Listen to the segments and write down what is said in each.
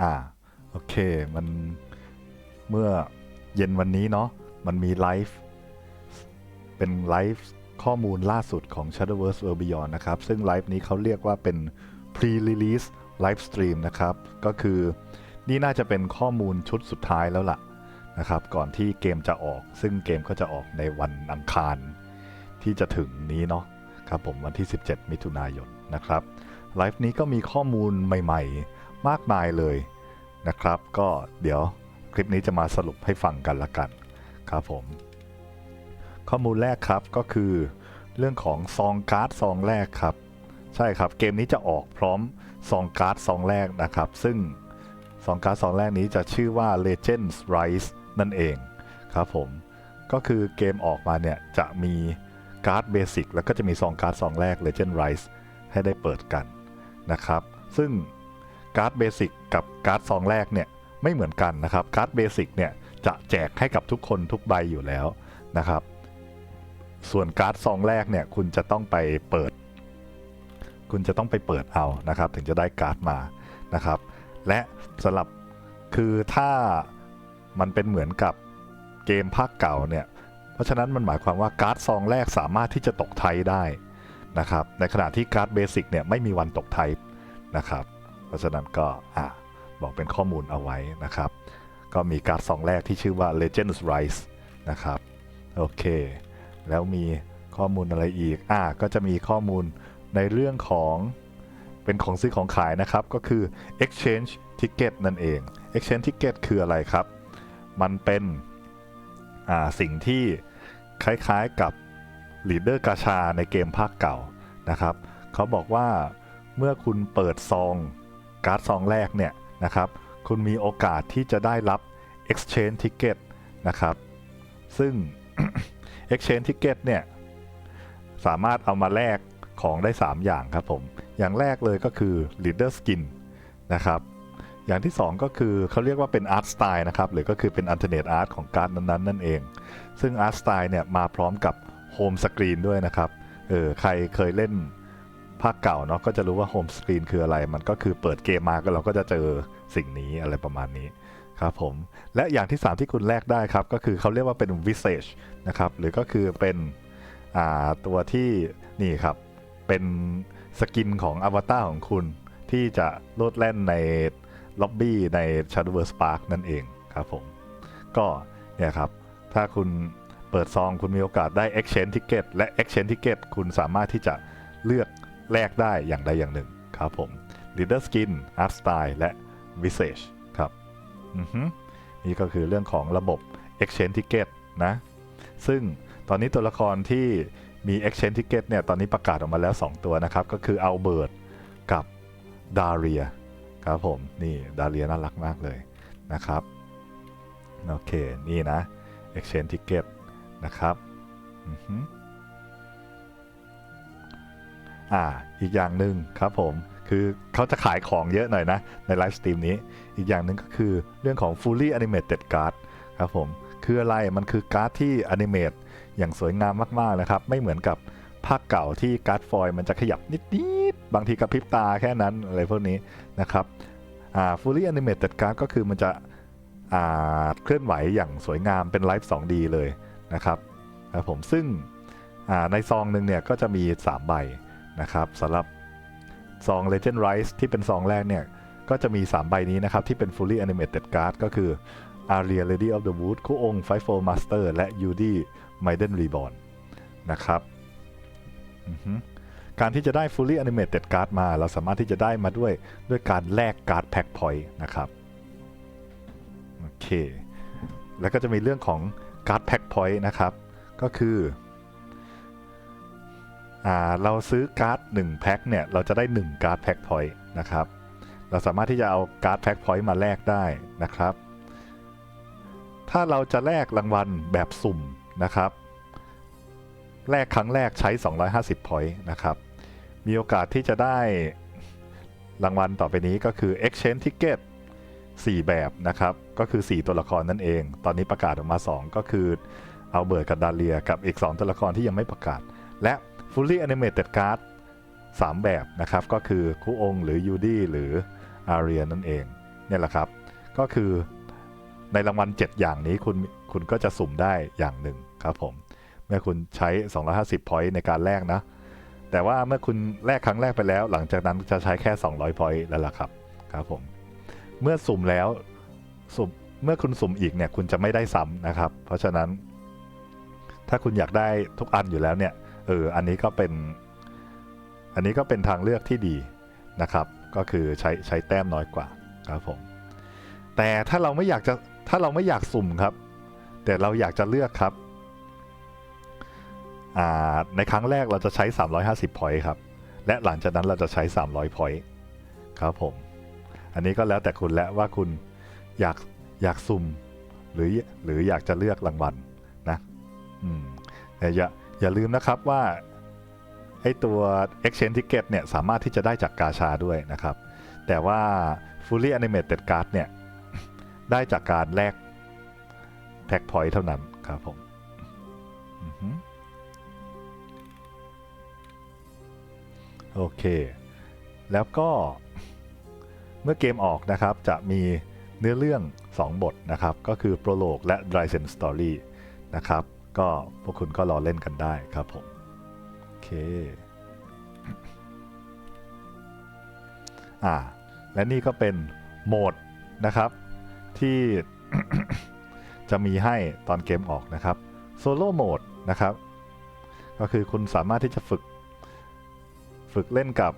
อ่าโอเคมันเมื่อเย็นวันนี้เนาะมันมีไลฟ์เป็นไลฟ์ข้อมูลล่าสุดของ Shadowverse World Beyond นะครับ ซึ่งไลฟ์นี้เขาเรียกว่าเป็น Pre-Release Live Stream นะครับ ก็คือนี่น่าจะเป็นข้อมูลชุดสุดท้ายแล้วล่ะนะครับ ก่อนที่เกมจะออก ซึ่งเกมก็จะออกในวันอังคารที่จะถึงนี้เนาะครับผมวันที่ 17 มิถุนายนนะครับไลฟ์นี้ก็มีข้อมูลใหม่ ๆ มากมายเลย นะครับ ก็เดี๋ยวคลิปนี้จะมาสรุปให้ฟังกันละกันครับผม ข้อมูลแรกครับก็คือ เรื่องของซองการ์ดซองแรกครับ ใช่ครับเกมนี้จะออกพร้อมซองการ์ดซองแรกนะครับ ซึ่งซองการ์ดซองแรกนี้จะชื่อว่า Legends Rise นั่นเองครับผมก็คือเกมออกมาเนี่ยจะมีการ์ดเบสิกแล้วก็จะมีซองการ์ดซองแรก Legend Rise ให้ได้เปิดกันนะครับ ซึ่ง การ์ดเบสิกกับการ์ดซองแรกเนี่ยไม่เหมือนกันนะครับการ์ดเบสิกเนี่ยจะแจกให้กับทุกคนทุกใบอยู่แล้วนะครับ ส่วนการ์ดซองแรกเนี่ยคุณจะต้องไปเปิด คุณจะต้องไปเปิดเอานะครับ ถึงจะได้การ์ดมานะครับ และสำหรับคือถ้ามันเป็นเหมือนกับเกมภาคเก่าเนี่ยเพราะฉะนั้นมันหมายความว่าการ์ดซองแรกสามารถที่จะตกไทยได้นะครับ ในขณะที่การ์ดเบสิกเนี่ยไม่มีวันตกไทยนะครับ เพราะฉะนั้นก็อ่าบอกเป็นข้อมูลเอาไว้นะครับ ก็มีการ์ดซองแรกที่ชื่อว่า Legends Rise นะครับ โอเค แล้วมีข้อมูลอะไรอีก อ่าก็จะมีข้อมูลในเรื่องของเป็นของซื้อของขายนะครับ ก็คือ exchange ticket นั่นเอง exchange ticket คืออะไรครับ มันเป็นอ่าสิ่งที่คล้ายๆกับ leader กาชาในเกมภาคเก่านะครับ เขาบอกว่าเมื่อคุณเปิดซอง การ์ดซองแรกเนี่ยนะครับคุณมีโอกาสที่จะได้รับ exchange ticket นะครับซึ่ง Exchange Ticket เนี่ยสามารถเอามาแลกของได้ 3 อย่างครับผม อย่างแรกเลยก็คือ Leader Skin นะครับอย่างที่ 2 ก็คือเขาเรียกว่าเป็น Art Style นะครับ หรือก็คือเป็น Alternate Art ของการ์ดนั้นๆนั่นเอง ซึ่ง Art Style เนี่ยมาพร้อมกับ Home Screen ด้วยนะครับเออใครเคยเล่น ภาคเก่าเนาะก็จะรู้ว่า Home Screen คืออะไร มันก็คือเปิดเกมมาก็เราก็จะเจอสิ่งนี้อะไรประมาณนี้ครับผม และอย่างที่ 3 ที่คุณแลกได้ครับ ก็คือเขาเรียกว่าเป็น Visage นะครับ หรือก็คือเป็นตัวที่นี่ครับ เป็นสกินของอวตารของคุณที่จะโลดแล่นในล็อบบี้ใน Shadowverse Park นั่นเองครับผม ก็เนี่ยครับ ถ้าคุณเปิดซองคุณมีโอกาสได้ Exchange Ticket และ Exchange Ticket คุณสามารถที่จะเลือก แลกได้อย่างใดอย่างหนึ่งครับผม Leader Skin Art Style และ Visage ครับอือฮึนี่ก็คือเรื่องของระบบ Exchange Ticket นะ ซึ่งตอนนี้ตัวละครที่มี Exchange Ticket เนี่ย ตอนนี้ประกาศออกมาแล้ว 2 ตัวนะครับ ก็คืออัลเบิร์ตกับดาเรียครับผม นี่ดาเรียน่ารักมากเลยนะครับ โอเค นี่นะ Exchange Ticket นะครับ อือฮึ อ่าอีกอย่างหนึ่งครับผมคือเขาจะขายของเยอะหน่อยนะ ในไลฟ์สตรีมนี้ อีกอย่างหนึ่งก็คือเรื่องของ fully animated card ครับผมคืออะไรมันคือการ์ดที่อนิเมตอย่างสวยงามมากๆนะครับ ไม่เหมือนกับภาคเก่าที่การ์ดฟอยมันจะขยับนิดๆ บางทีกระพริบตาแค่นั้นอะไรพวกนี้นะครับอ่า fully animated card ก็คือมันจะอ่าเคลื่อนไหวอย่างสวยงามเป็นไลฟ์ 2D เลยนะครับครับผมซึ่งในซองหนึ่งเนี่ยก็จะมี 3 ใบ นะครับสำหรับซอง Legend Rise ที่เป็นซองแรกเนี่ย ก็จะมี 3 ใบนี้นะครับ ที่เป็น fully animated card ก็คือ Aria Lady of the Wood คู่องค์ Five Four Master และ Yudi Maiden Reborn นะครับการที่จะได้ fully animated card มา เราสามารถที่จะได้มาด้วยด้วยการแลกการ์ด pack point นะครับ โอเค แล้วก็จะมีเรื่องของการ์ด pack point นะครับ ก็คือ เราซื้อการ์ด1แพ็คเนี่ยเราจะได้ 1 การ์ด pack point นะครับ เราสามารถที่จะเอาการ์ด pack point มาแลกได้นะครับ ถ้าเราจะแลกรางวัลแบบสุ่มนะครับ แลกครั้งแรกใช้ 250 point นะครับ มีโอกาสที่จะได้รางวัลต่อไปนี้ก็คือ exchange ticket 4 แบบนะครับ ก็คือ 4 ตัวละครนั่นเอง ตอนนี้ประกาศออกมา 2 ก็คือเอาเบิร์ดกับดาเลียกับอีก 2 ตัวละครที่ยังไม่ประกาศ และ fully animated card 3 แบบนะครับ ก็คือคู่องค์หรือยูดี้หรืออารียนั่นเองเนี่ยแหละครับ ก็คือในรางวัล 7 อย่างนี้คุณคุณก็จะสุ่มได้อย่างหนึ่งครับผม เมื่อคุณใช้ 250 point ในการแลกนะ แต่ว่าเมื่อคุณแลกครั้งแรกไปแล้ว หลังจากนั้นจะใช้แค่ 200 point แล้วล่ะครับครับผม เมื่อสุ่มแล้วสุ่มเมื่อคุณสุ่มอีกเนี่ยคุณจะไม่ได้ซ้ำนะครับ เพราะฉะนั้น ถ้าคุณอยากได้ทุกอันอยู่แล้วเนี่ย เอออันนี้ก็เป็นอันนี้ก็เป็นทางเลือกที่ดีนะครับ ก็คือใช้ใช้แต้มน้อยกว่าครับผมแต่ถ้าเราไม่อยากจะถ้าเราไม่อยากสุ่มครับ แต่เราอยากจะเลือกครับอ่าในครั้งแรกเราจะใช้ 350 point ครับ และหลังจากนั้นเราจะใช้ 300 point ครับผม อันนี้ก็แล้วแต่คุณแล้วว่าคุณอยากอยากสุ่มหรือหรืออยากจะเลือกรางวัลนะ อืมแต่อย่า อย่าลืมนะครับว่าไอตัว exchange ticket เนี่ยสามารถที่จะได้จากกาชาด้วยนะครับ แต่ว่า fully animated card เนี่ยได้จากการแลกแท็กพอยต์เท่านั้นครับผมโอเค แล้วก็เมื่อเกมออกนะครับจะมีเนื้อเรื่อง 2 บทนะครับ ก็คือ Prologue และ d r y s e n Story นะครับ ก็พวกคุณก็รอเล่นกันได้ครับผม โอเค อ่า และนี่ก็เป็นโหมดนะครับ ที่จะมีให้ตอนเกมออกนะครับโซโล่โหมดนะครับ ก็คือคุณสามารถที่จะฝึก ฝึกเล่นกับ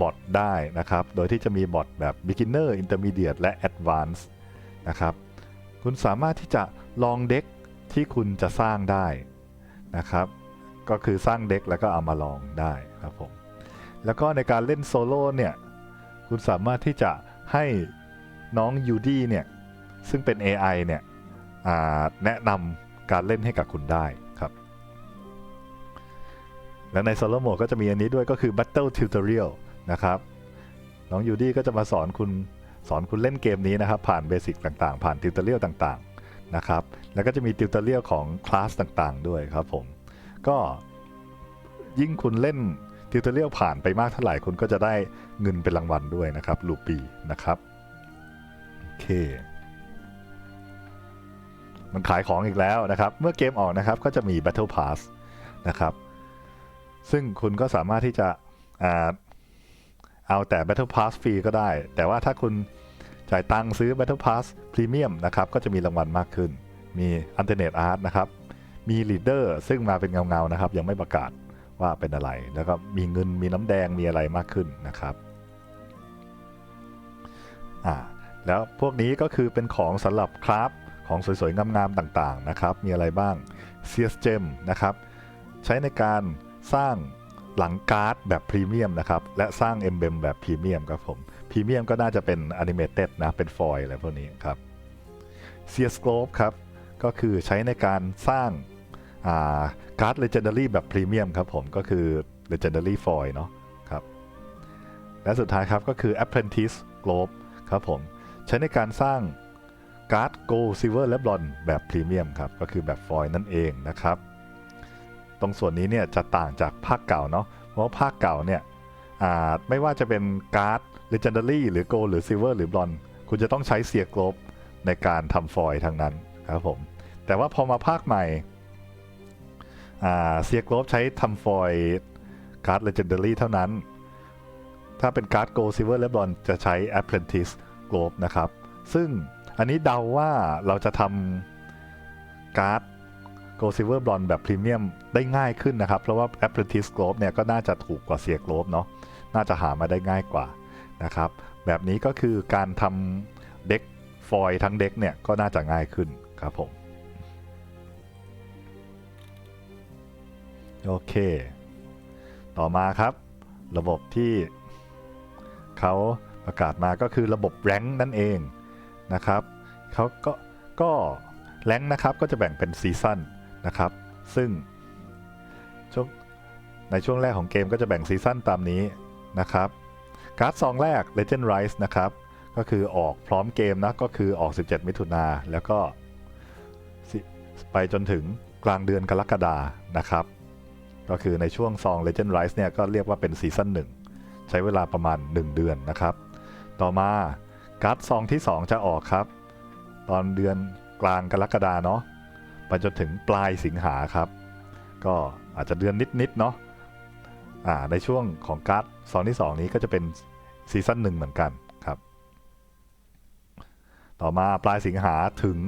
บอทได้นะครับ โดยที่จะมีบอทแบบ beginner intermediate และ advanced นะครับ คุณสามารถที่จะลองเด็ก ที่คุณจะสร้างได้นะครับ ก็คือสร้างเด็กแล้วก็เอามาลองได้ครับผมแล้วก็ในการเล่นโซโล่เนี่ยคุณสามารถที่จะให้น้องยูดี้เนี่ยซึ่งเป็น AI เนี่ยแนะนำการเล่นให้กับคุณได้ครับ และใน Solo Mode ก็จะมีอันนี้ด้วยก็คือ Battle Tutorial นะครับ น้องยูดี้ก็จะมาสอนคุณสอนคุณเล่นเกมนี้นะครับ ผ่านเบสิกต่างๆ ผ่านติวเตอร์เรียลต่างๆ นะครับ แล้วก็จะมีติวเตอร์เรียลของคลาสต่างๆ ด้วยครับผม ก็ยิ่งคุณเล่นติวเตอร์เรียลผ่านไปมากเท่าไหร่คุณก็จะได้เงินเป็นรางวัลด้วยนะครับลูปีนะครับโอเคมันขายของอีกแล้วนะครับ เมื่อเกมออกนะครับก็จะมี Battle Pass นะครับ ซึ่งคุณก็สามารถที่จะอเอาแต่ Battle Pass ฟรีก็ได้ แต่ว่าถ้าคุณ จ่ายตังค์ซื้อ Battle Pass Premium นะครับก็จะมีรางวัลมากขึ้น มี Alternate Art นะครับ มี Leader ซึ่งมาเป็นเงาๆนะครับ ยังไม่ประกาศว่าเป็นอะไร แล้วก็มีเงินมีน้ำแดงมีอะไรมากขึ้นนะครับอ่าแล้วพวกนี้ก็คือเป็นของสำหรับคราฟของสวยๆ งามๆ ต่างๆ นะครับ มีอะไรบ้าง c s Gem นะครับ ใช้ในการสร้างหลังการ์ดแบบพรีเมียมนะครับ และสร้างเอ็มเบมแบบพรีเมียมครับผม พรีเมียมก็น่าจะเป็นอนิเมเต็ดนะ เป็นฟอยล์อะไรพวกนี้ครับ c s Globe ครับ ก็คือใช้ในการสร้างการ์ด Legendary แบบพรีเมียมครับผม ก็คือ Legendary Foil เนาะครับ และสุดท้ายครับก็คือ Apprentice Globe ครับผม ใช้ในการสร้างการ์ด Gold Silver และ Bronze แบบพรีเมียมครับ ก็คือแบบฟอยล์นั่นเองนะครับ ตรงส่วนนี้เนี่ยจะต่างจากภาคเก่าเนาะเพราะว่าภาคเก่าเนี่ยไม่ว่าจะเป็นการ์ด Legendary หรือ Gold หรือ Silver หรือ Bronze คุณจะต้องใช้เสีย Globe ในการทำฟอยล์ทั้งนั้นครับผม แต่ว่าพอมาภาคใหม่เสีย Globe ใช้ทำฟอยล์การ์ด Legendary เท่านั้น ถ้าเป็นการ์ด Gold Silver และ Bronze จะใช้ Apprentice Globe นะครับ ซึ่งอันนี้เดาว่าเราจะทำการ์ด Gold Silver Bronze แบบพรีเมียมได้ง่ายขึ้นนะครับ เพราะว่า Apprentice Globe เนี่ยก็น่าจะถูกกว่าเสีย Globe เนาะน่าจะหามาได้ง่ายกว่า นะครับ แบบนี้ก็คือการทำเด็กฟอยทั้งเด็กเนี่ยก็น่าจะง่ายขึ้นครับผม โอเค ต่อมาครับ ระบบที่เขาประกาศมาก็คือระบบแรงนั่นเองนะครับเขาก็ก็แรงนะครับก็จะแบ่งเป็นซีซั่นนะครับ ซึ่งช่วงในช่วงแรกของเกมก็จะแบ่งซีซั่นตามนี้นะครับ การ์ดซองแรก Legend Rise นะครับ ก็คือออกพร้อมเกมนะ ก็คือออก 17 มิถุนาแล้วก็ไปจนถึงกลางเดือนกรกฎานะครับ ก็คือในช่วงซอง Legend Rise เนี่ยก็เรียกว่าเป็นซีซั่น1 ใช้เวลาประมาณ 1 เดือนนะครับ ต่อมาการ์ดซองที่ 2 จะออกครับ ตอนเดือนกลางกรกฎาเนาะไปจนถึงปลายสิงหาครับ ก็อาจจะเดือนนิดๆเนาะ ในช่วงของการ์ดซองที่ 2 นี้ก็จะเป็นซีซั่นหนึ่งเหมือนกันครับ ต่อมาปลายสิงหาถึง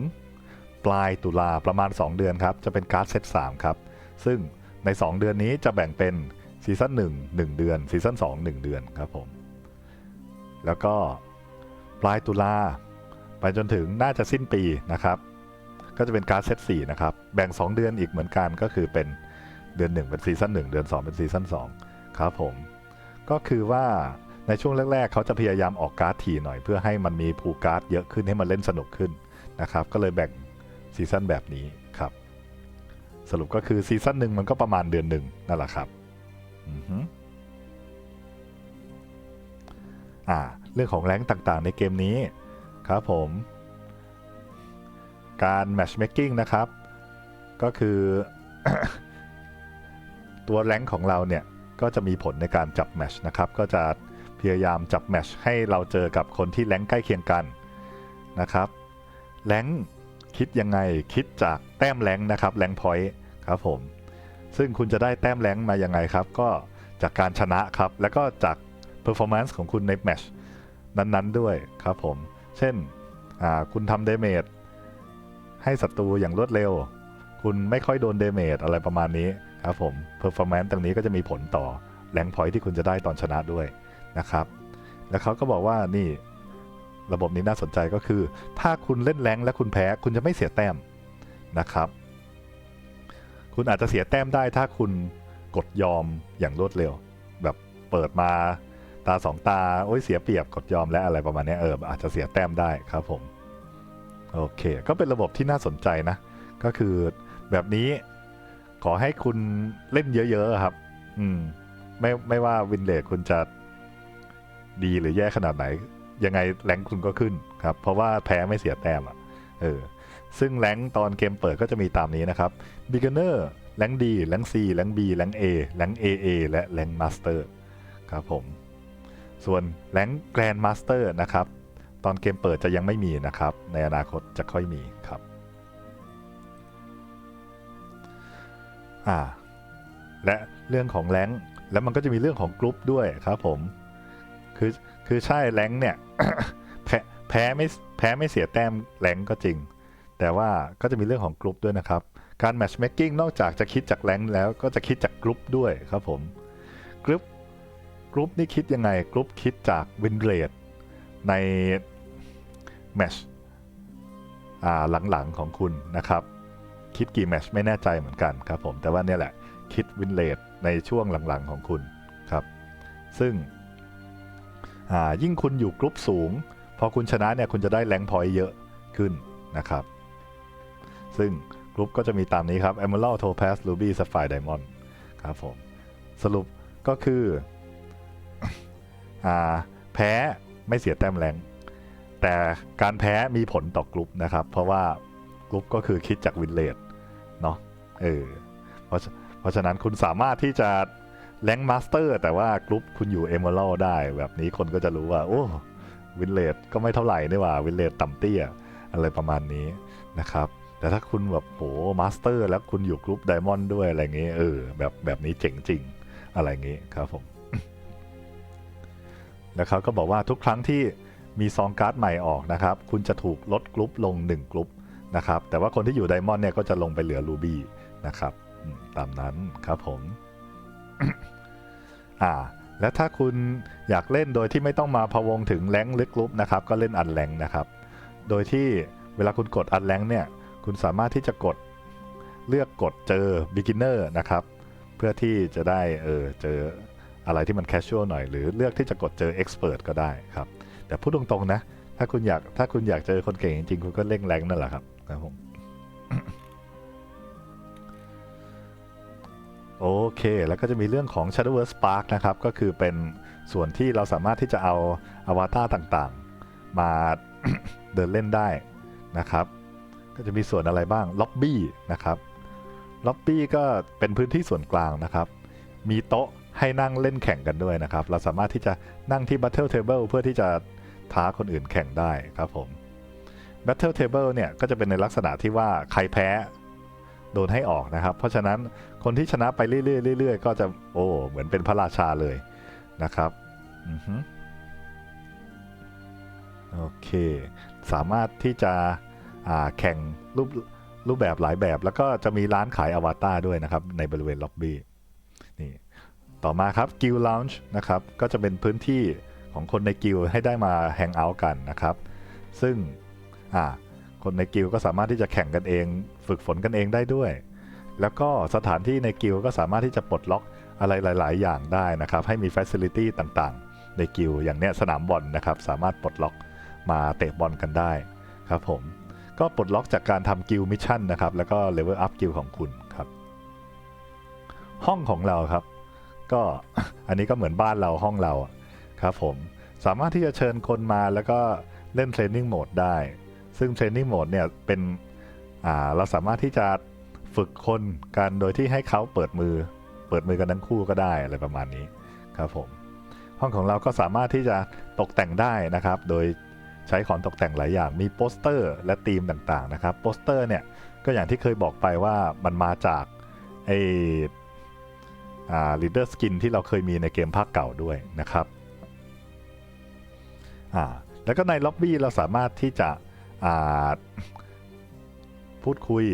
ปลายตุลาประมาณ 2 เดือนครับ จะเป็นการ์ดเซต3ครับ ซึ่งใน 2 เดือนนี้จะแบ่งเป็นซีซั่น1 1 เดือนซีซั่น2 1 เดือนครับผม แล้วก็ปลายตุลาไปจนถึงน่าจะสิ้นปีนะครับ ก็จะเป็นการ์ดเซต4นะครับ แบ่ง 2 เดือนอีกเหมือนกันก็คือเป็นเดือน 1 เป็นซีซั่น1เดือน 2 เป็นซีซั่น2 ครับผม ก็คือว่าในช่วงแรก ๆ เขาจะพยายามออกการ์ดถี่หน่อย เพื่อให้มันมีพูการ์ดเยอะขึ้นให้มันเล่นสนุกขึ้นนะครับ ก็เลยแบ่งซีซั่นแบบนี้ครับ สรุปก็คือซีซั่นหนึ่งมันก็ประมาณเดือนหนึ่งนั่นแหละครับอือฮึอ่า เรื่องของแรงต่างๆ ในเกมนี้ครับผม การ matchmaking นะครับ ก็คือ ตัวแรงของเราเนี่ย ก็จะมีผลในการจับแมชนะครับก็จะพยายามจับแมชให้เราเจอกับคนที่แรงใกล้เคียงกันนะครับแรงคิดยังไงคิดจากแต้มแรงนะครับแรงพอยต์ครับผมซึ่งคุณจะได้แต้มแรงมายังไงครับ ก็จากการชนะครับ แล้วก็จาก performance ของคุณในแมชนั้นๆด้วยครับผม เช่นคุณทำเดเมจให้ศัตรูอย่างรวดเร็ว คุณไม่ค่อยโดนเดเมจอะไรประมาณนี้ ครับผม performance ตรงนี้ก็จะมีผลต่อแรงพอยที่คุณจะได้ตอนชนะด้วยนะครับ แล้วเขาก็บอกว่านี่ระบบนี้น่าสนใจก็คือ ถ้าคุณเล่นแรงและคุณแพ้คุณจะไม่เสียแต้มนะครับ คุณอาจจะเสียแต้มได้ถ้าคุณกดยอมอย่างรวดเร็ว แบบเปิดมาตาสองตาโอ้ยเสียเปรียบกดยอมและอะไรประมาณนี้เอออาจจะเสียแต้มได้ครับผมโอเค ก็เป็นระบบที่น่าสนใจนะ ก็คือแบบนี้ ขอให้คุณเล่นเยอะๆครับ อืม ไม่ไม่ว่าวินเลทคุณจะดีหรือแย่ขนาดไหน ยังไงแรงค์คุณก็ขึ้นครับ เพราะว่าแพ้ไม่เสียแต้มอะ เออ ซึ่งแรงตอนเกมเปิดก็จะมีตามนี้นะครับ beginner แรงค์ D แรง C แรง B แรง A แรง AA และแรง master ครับผม ส่วนแรงค์ grand master นะครับ ตอนเกมเปิดจะยังไม่มีนะครับ ในอนาคตจะค่อยมีครับ อ่า และเรื่องของแรงแล้วมันก็จะมีเรื่องของกรุ๊ปด้วยครับผม คือคือใช่แรงเนี่ยแพ้แพ้ไม่แพ้ไม่เสียแต้มแรงก็จริง แต่ว่าก็จะมีเรื่องของกรุ๊ปด้วยนะครับ การแมช์ m ม k กิ้งนอกจากจะคิดจากแรงแล้วก็จะคิดจากกรุ๊ปด้วยครับผมกรุ๊ปกรุ๊ปนี่คิดยังไงกรุ๊ปคิดจากวินเรทในแมชหลังๆของคุณนะครับ คิดกี่แมชไม่แน่ใจเหมือนกันครับผม แต่ว่าเนี่ยแหละคิดวินเลทในช่วงหลังๆของคุณครับ ซึ่งยิ่งคุณอยู่กรุ๊ปสูง พอคุณชนะเนี่ยคุณจะได้แรงพอยเยอะขึ้นนะครับ ซึ่งกรุ๊ปก็จะมีตามนี้ครับ Emerald Topaz Ruby Sapphire Diamond ครับผมสรุปก็คืออแพ้ไม่เสียแต้มแรงแต่การแพ้มีผลต่อกรุ๊ปนะครับ เพราะว่ากรุ๊ปก็คือคิดจากวินเลท เออเพราะเพราะฉะนั้นคุณสามารถที่จะแรงมาสเตอร์ แต่ว่ากรุ๊ปคุณอยู่เอเมอรัลได้แบบนี้คนก็จะรู้ว่า โอ้วินเลทก็ไม่เท่าไหร่นี่ว่าวินเลทต่ำเตี้ยอะไรประมาณนี้นะครับแต่ถ้าคุณแบบโหมาสเตอร์ แล้วคุณอยู่กรุ๊ปไดมอนด์ด้วยอะไรเงี้ยเออแบบแบบนี้เจ๋งจริงอะไรเงี้ยครับผมแล้วเขาก็บอกว่าทุกครั้งที่มีซองการ์ดใหม่ออกนะครับ คุณจะถูกลดกรุ๊ปลง 1 กรุ๊ปนะครับแต่ว่าคนที่อยู่ไดมอนด์เนี่ยก็จะลงไปเหลือรูบี้ นะครับตามนั้นครับผมอ่าและถ้าคุณอยากเล่นโดยที่ไม่ต้องมาพะวงถึงแรงค์หรือกรุ๊ปนะครับ ก็เล่นอันแรงนะครับ โดยที่เวลาคุณกดอันแรงเนี่ย คุณสามารถที่จะกดเลือกกดเจอ beginner นะครับ เพื่อที่จะได้เออเจออะไรที่มัน casual หน่อย หรือเลือกที่จะกดเจอ expert ก็ได้ครับ แต่พูดตรงๆนะ ถ้าคุณอยากถ้าคุณอยากเจอคนเก่งจริงๆ คุณก็เล่งแรงนั่นแหละครับครับผม โอเค แล้วก็จะมีเรื่องของ Shadowverse Spark นะครับ ก็คือเป็นส่วนที่เราสามารถที่จะเอาอวตารต่างๆ มาเดินเล่นได้นะครับ ก็จะมีส่วนอะไรบ้าง ล็อบบี้นะครับล็อบบี้ก็เป็นพื้นที่ส่วนกลางนะครับ มีโต๊ะให้นั่งเล่นแข่งกันด้วยนะครับ เราสามารถที่จะนั่งที่ Battle Table เพื่อที่จะท้าคนอื่นแข่งได้ครับผม Battle Table เนี่ยก็จะเป็นในลักษณะที่ว่าใครแพ้ โดนให้ออกนะครับ เพราะฉะนั้นคนที่ชนะไปเรื่อยๆเรื่อยๆก็จะโอ้เหมือนเป็นพระราชาเลยนะครับโอเค สามารถที่จะแข่งรูปรูปแบบหลายแบบ แล้วก็จะมีร้านขายอวตารด้วยนะครับ ในบริเวณล็อบบี้นี่ต่อมาครับ Guild Lounge นะครับ ก็จะเป็นพื้นที่ของคนในกิลให้ได้มาแฮงเอาท์กันนะครับ ซึ่งอ่า คนในกิลก็สามารถที่จะแข่งกันเอง ฝึกฝนกันเองได้ด้วย แล้วก็สถานที่ในกิลก็สามารถที่จะปลดล็อกอะไรหลาย ๆ อย่างได้นะครับ ให้มีฟ a ซิลิตี้ต่างๆ ในกิลอย่างเนี้ยสนามบอลนะครับ สามารถปลดล็อกมาเตะบอลกันได้ครับผมก็ปลดล็อกจากการทำกิลมิชชั่นนะครับ แล้วก็เลเวลอัพกิลของคุณครับ ห้องของเราครับ ก็อันนี้ก็เหมือนบ้านเราห้องเราครับผมสามารถที่จะเชิญคนมาแล้วก็เล่นเทรนนิ่งโหมดได้ ซึ่งเทรนนิ่งโหมดเนี่ยเป็นเราสามารถที่จะฝึกคนกันโดยที่ให้เขาเปิดมือ เปิดมือกันทั้งคู่ก็ได้อะไรประมาณนี้ครับผม ห้องของเราก็สามารถที่จะตกแต่งได้นะครับ โดยใช้ของตกแต่งหลายอย่างมีโปสเตอร์และธีมต่างๆนะครับโปสเตอร์เนี่ยก็อย่างที่เคยบอกไปว่ามันมาจากไออ่า leader skin ที่เราเคยมีในเกมภาคเก่าด้วยนะครับอ่าแล้วก็ในล็อบบี้เราสามารถที่จะ พูดคุย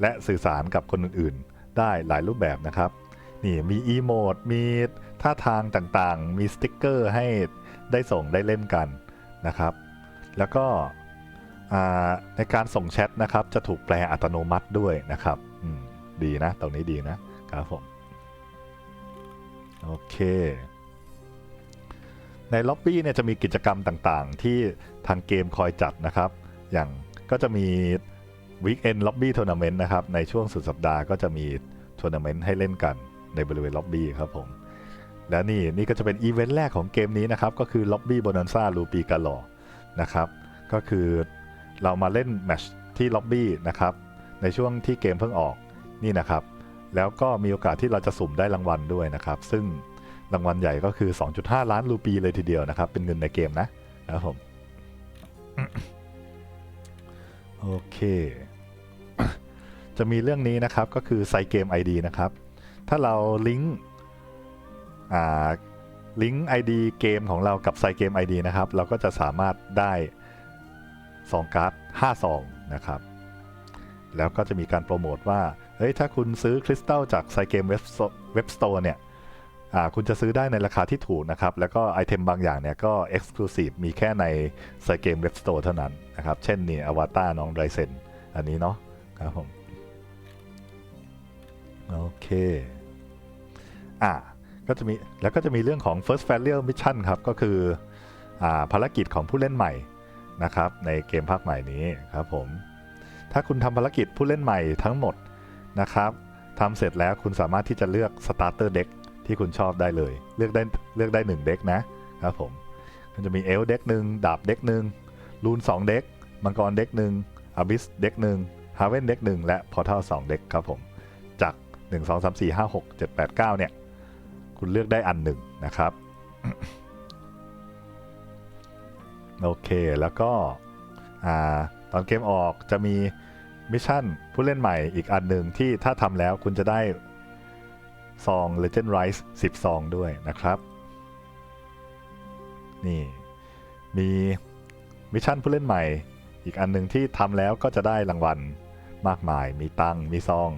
และสื่อสารกับคนอื่นๆ ได้หลายรูปแบบนะครับ นี่มีอีโมดมีท่าทางต่างๆ มีสติกเกอร์ให้ได้ส่งได้เล่นกันนะครับ แล้วก็ในการส่งแชทนะครับ จะถูกแปลอัตโนมัติด้วยนะครับ ดีนะ ตรงนี้ดีนะครับผม โอเค ในล็อบบี้เนี่ยจะมีกิจกรรมต่างๆ ที่ทางเกมคอยจัดนะครับ อย่างก็จะมี Weekend Lobby Tournament นะครับ ในช่วงสุดสัปดาห์ก็จะมีทัวร์นาเมนต์ให้เล่นกันในบริเวณล็อบบี้ครับผม และนี่นี่ก็จะเป็นอีเวนต์แรกของเกมนี้นะครับ ก็คือ Lobby Bonanza Ruby Galore นะครับ ก็คือเรามาเล่นแมชที่ล็อบบี้นะครับ ในช่วงที่เกมเพิ่งออกนี่นะครับ แล้วก็มีโอกาสที่เราจะสุ่มได้รางวัลด้วยนะครับ ซึ่งรางวัลใหญ่ก็คือ 2.5 ล้านรูปีเลยทีเดียวนะครับ เป็นเงินในเกมนะนะครับผม โอเค จะมีเรื่องนี้นะครับก็คือไซเกม ID นะครับ ถ้าเราลิงก์ลิงก์ ID เกมของเรากับไซเกม ID นะครับ เราก็จะสามารถได้ซองการ์ด5ซองนะครับ แล้วก็จะมีการโปรโมทว่า เฮ้ย ถ้าคุณซื้อคริสตัลจากไซเกมเว็บเว็บสโตร์เนี่ย คุณจะซื้อได้ในราคาที่ถูกนะครับ แล้วก็ไอเทมบางอย่างเนี่ยก็ Exclusive มีแค่ในไซเกมเว็บสโตร์เท่านั้นนะครับ เช่นนี่อวตารน้องไรเซนอันนี้เนาะครับผม โอเค อะก็จะมีแล้วก็จะมีเรื่องของ First Failure Mission ครับ ก็คืออ่าภารกิจของผู้เล่นใหม่นะครับ ในเกมภาคใหม่นี้ครับผม ถ้าคุณทำภารกิจผู้เล่นใหม่ทั้งหมดนะครับทำเสร็จแล้วคุณสามารถที่จะเลือก Starter Deck ที่คุณชอบได้เลย เลือกได้เลือกได้1เด็กนะครับผมมันจะมีเอลเด็กหนึ่งดาบเด็กหนึ่งรูน2เด็กมังกรเด็กหนึ่งอาบิสเด็กหนึ่งฮาเวนเด็กหนึ่งและพอร์ทัล2เด็กครับผมจาก 1 2 3 4 5 6 7 8 9 เนี่ย คุณเลือกได้อันหนึ่งนะครับ โอเคแล้วก็ตอนเกมออกจะมีมิชชั่นผู้เล่นใหม่อีกอันหนึ่งที่ถ้าทำแล้วคุณจะได้ ซอง Legend Rise 10 ซองด้วยนะครับ นี่ มีมิชชั่นผู้เล่นใหม่ อีกอันหนึ่งที่ทำแล้วก็จะได้รางวัลมากมาย มีตัง มีซอง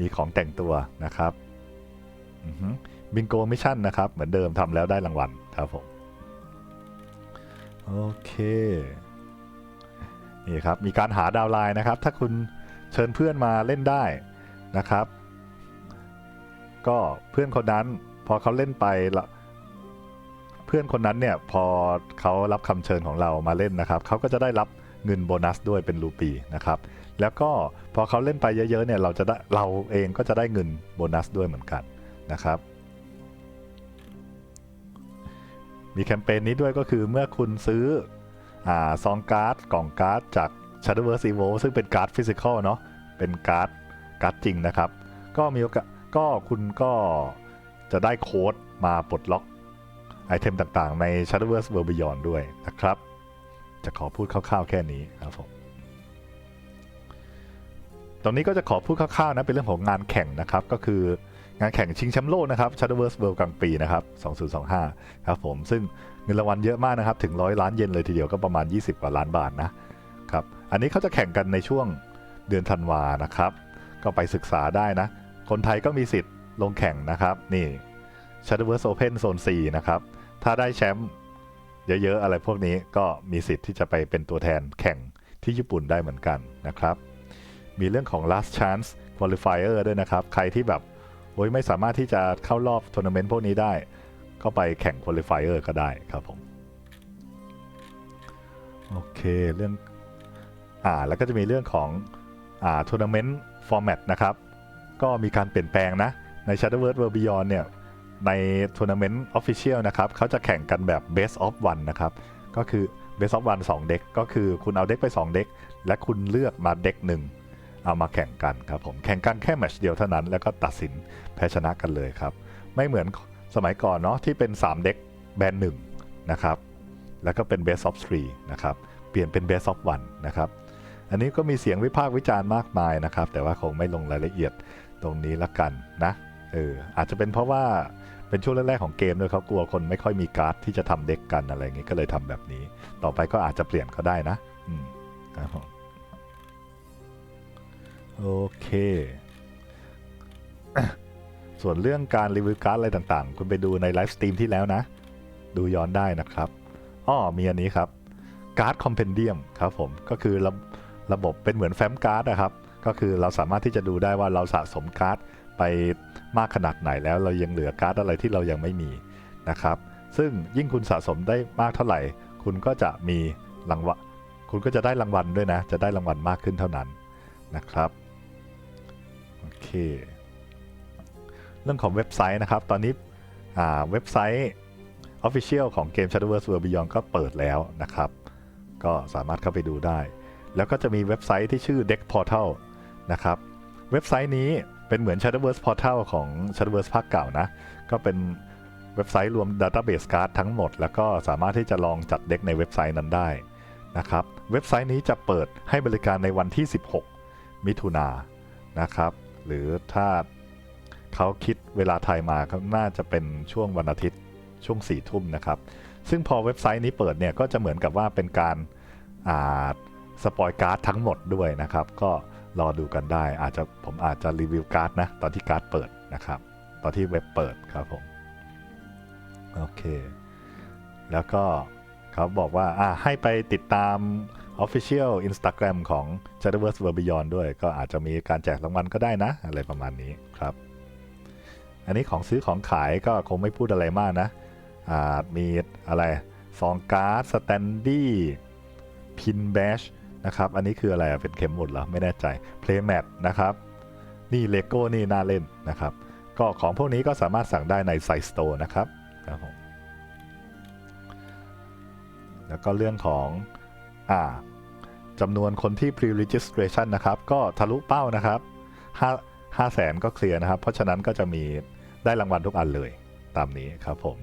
มีของแต่งตัวนะครับบิงโกมิชชั่นนะครับ เหมือนเดิมทำแล้วได้รางวัลครับผม โอเค นี่ครับ มีการหาดาวไลน์นะครับ ถ้าคุณเชิญเพื่อนมาเล่นได้นะครับ ก็เพื่อนคนนั้นพอเขาเล่นไปละเพื่อนคนนั้นเนี่ยพอเขารับคำเชิญของเรามาเล่นนะครับเขาก็จะได้รับเงินโบนัสด้วยเป็นรูปีนะครับแล้วก็พอเขาเล่นไปเยอะๆเนี่ยเราจะได้เราเองก็จะได้เงินโบนัสด้วยเหมือนกันนะครับมีแคมเปญนี้ด้วยก็คือเมื่อคุณซื้ออซองการ์ดกล่องการ์ดจาก Shadowverse Evo ซึ่งเป็นการ์ดฟิสิกอลเนาะเป็นการ์ดการ์ดจริงนะครับ ก็มีโอกาส ก็คุณก็จะได้โค้ดมาปลดล็อกไอเทมต่างๆ ใน Shadowverse World Beyond ด้วยนะครับ จะขอพูดคร่าวๆแค่นี้ครับผมตรงนี้ก็จะขอพูดคร่าวๆนะเป็นเรื่องของงานแข่งนะครับ ก็คืองานแข่งชิงแชมป์โลกนะครับ Shadowverse World กลางปีนะครับ 2025 ครับผมซึ่งเงินรางวัลเยอะมากนะครับ ถึงร้อยล้านเยนเลยทีเดียวก็ประมาณ 20 กว่าล้านบาทนะครับอันนี้เขาจะแข่งกันในช่วงเดือนธันวานะครับ ก็ไปศึกษาได้นะ คนไทยก็มีสิทธิ์ลงแข่งนะครับ นี่ Shadowverse Open Zone 4นะครับ ถ้าได้แชมป์เยอะๆ อะไรพวกนี้ก็มีสิทธิ์ที่จะไปเป็นตัวแทนแข่งที่ญี่ปุ่นได้เหมือนกันนะครับ มีเรื่องของ last chance qualifier ด้วยนะครับ ใครที่แบบโอ้ยไม่สามารถที่จะเข้ารอบทัวร์นาเมนต์พวกนี้ได้ ก็ไปแข่ง qualifier ก็ได้ครับผม โอเคเรื่องอ่าแล้วก็จะมีเรื่องของอ่าทัวร์นาเมนต์ฟอร์แมตนะครับ ก็มีการเปลี่ยนแปลงนะ ใน Shadowverse World Beyond เนี่ย ในทัวร์นาเมนต์ออฟฟิเชียลนะครับเขาจะแข่งกันแบบ Best of One นะครับ ก็คือ Best of One 2เด็กก็คือคุณเอาเด็กไป 2 เด็ก และคุณเลือกมาเด็กหนึ่งเอามาแข่งกันครับผมแข่งกันแค่แมตช์เดียวเท่านั้น แล้วก็ตัดสินแพ้ชนะกันเลยครับ ไม่เหมือนสมัยก่อนเนาะที่เป็น 3 เด็กแบนหนึ่งนะครับแล้วก็เป็น Best of Three นะครับเปลี่ยนเป็น Best of One นะครับอันนี้ก็มีเสียงวิพากษ์วิจารณ์มากมายนะครับ แต่ว่าคงไม่ลงรายละเอียด ตรงนี้ละกันนะเอออาจจะเป็นเพราะว่าเป็นช่วงแรกๆของเกมด้วยเขากลัวคนไม่ค่อยมีการ์ดที่จะทำเด็กกันอะไรอย่างงี้ก็เลยทำแบบนี้ ต่อไปก็อาจจะเปลี่ยนก็ได้นะอืมครับผมโอเคส่วนเรื่องการรีวิวการ์ดอะไรต่างๆ คุณไปดูในไลฟ์สตรีมที่แล้วนะ ดูย้อนได้นะครับอ้อมีอันนี้ครับการ์ดคอมเพนเดียมครับผมก็คือระระบบเป็นเหมือนแฟ้มการ์ดนะครับ ก็คือเราสามารถที่จะดูได้ว่าเราสะสมการ์ดไปมากขนาดไหนแล้วเรายังเหลือการ์ดอะไรที่เรายังไม่มีนะครับ ซึ่งยิ่งคุณสะสมได้มากเท่าไหร่ คุณก็จะมีรางวัลคุณก็จะได้รางวัลด้วยนะ จะได้รางวัลมากขึ้นเท่านั้นนะครับโอเคเรื่องของเว็บไซต์นะครับ ตอนนี้เว็บไซต์ Official ของเกม Shadowverse World Beyond ก็เปิดแล้วนะครับ ก็สามารถเข้าไปดูได้ แล้วก็จะมีเว็บไซต์ที่ชื่อ Deck Portal นะครับ เว็บไซต์นี้เป็นเหมือน Shadowverse Portal ของ Shadowverse ภาคเก่านะ ก็เป็นเว็บไซต์รวม Database Card ทั้งหมด แล้วก็สามารถที่จะลองจัดเด็กในเว็บไซต์นั้นได้นะครับ เว็บไซต์นี้จะเปิดให้บริการในวันที่ 16 มิถุนายนนะครับ หรือถ้าเขาคิดเวลาไทยมาก็น่าจะเป็นช่วงวันอาทิตย์ช่วง4ทุ่มนะครับ ซึ่งพอเว็บไซต์นี้เปิดเนี่ยก็จะเหมือนกับว่าเป็นการาสปอยการ์ดทั้งหมดด้วยนะครับ ก็ รอดูกันได้ อาจจะผมอาจจะรีวิวการ์ดนะ ตอนที่การ์ดเปิดนะครับ ตอนที่เว็บเปิดครับผม โอเค แล้วก็เขาบอกว่าอ่าให้ไปติดตาม Official Instagram ของ Shadowverse World Beyond ด้วย ก็อาจจะมีการแจกรางวัลก็ได้นะ อะไรประมาณนี้ครับ อันนี้ของซื้อของขายก็คงไม่พูดอะไรมากนะอ่ามีอะไรซองการ์ดสแตนดี้พินแบช นะครับ อันนี้คืออะไรอะเป็นเข็มหมุดเหรอ ไม่แน่ใจเพลย์แมทนะครับ นี่เลโก้นี่น่าเล่นนะครับ ก็ของพวกนี้ก็สามารถสั่งได้ในไซสโตร์นะครับครับผมแล้วก็เรื่องของอ่าจำนวนคนที่ pre-registration นะครับ ก็ทะลุเป้านะครับ5 5แสนก็เคลียร์นะครับ เพราะฉะนั้นก็จะมีได้รางวัลทุกอันเลยตามนี้ครับผม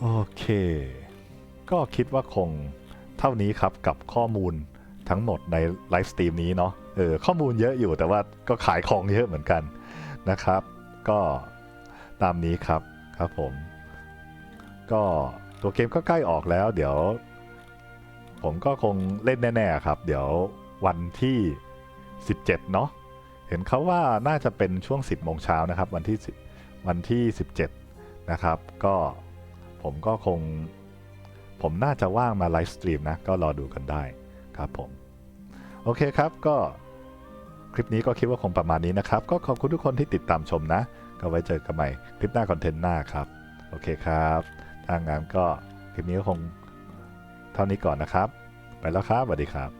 โอเค ก็คิดว่าคง เท่านี้ครับกับข้อมูลทั้งหมดในไลฟ์สตรีมนี้เนาะเออข้อมูลเยอะอยู่แต่ว่าก็ขายของเยอะเหมือนกันนะครับ ก็ตามนี้ครับครับผม ก็ตัวเกมก็ใกล้ออกแล้ว เดี๋ยว ผมก็คงเล่นแน่ๆครับ เดี๋ยววันที่ 17 เนาะเห็นเขาว่าน่าจะเป็นช่วง 10โมงเช้านะครับ วันที่วันที่ 17 นะครับ ก็ผมก็คง ผมน่าจะว่างมาไลฟ์สตรีมนะ ก็รอดูกันได้ครับผม โอเคครับก็คลิปนี้ก็คิดว่าคงประมาณนี้นะครับ ก็ขอบคุณทุกคนที่ติดตามชมนะ ก็ไว้เจอกันใหม่คลิปหน้าคอนเทนต์หน้าครับ โอเคครับถ้างั้นก็คลิปนี้ก็คงเท่านี้ก่อนนะครับ ไปแล้วครับสวัสดีครับ